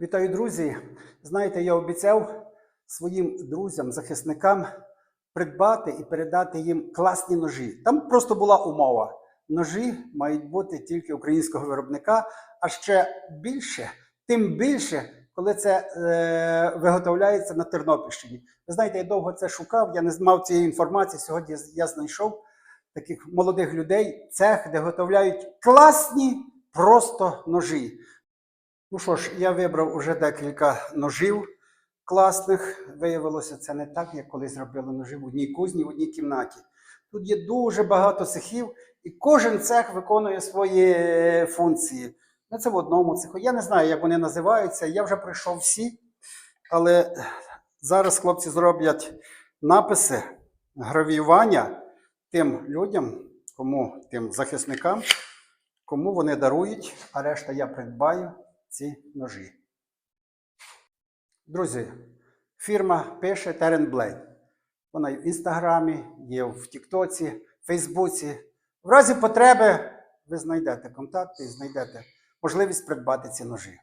Вітаю, друзі! Знаєте, я обіцяв своїм друзям, захисникам придбати і передати їм класні ножі. Там просто була умова: ножі мають бути тільки українського виробника, а ще більше, тим більше, коли це е, виготовляється на Тернопільщині. Ви знаєте, я довго це шукав, я не мав цієї інформації. Сьогодні я знайшов таких молодих людей, цех, де виготовляють класні просто ножі. Ну що ж, я вибрав уже декілька ножів класних. Виявилося, це не так, як колись робили ножі в одній кузні, в одній кімнаті. Тут є дуже багато цехів, і кожен цех виконує свої функції. Ну, це в одному цеху. Я не знаю, як вони називаються. Я вже пройшов всі, але зараз хлопці зроблять написи, гравіювання тим людям, кому тим захисникам, кому вони дарують, а решта я придбаю ці ножі. Друзі, фірма пише Terran Blade. Вона є в інстаграмі, є в Тіктоці, Фейсбуці. В разі потреби ви знайдете контакти і знайдете можливість придбати ці ножі.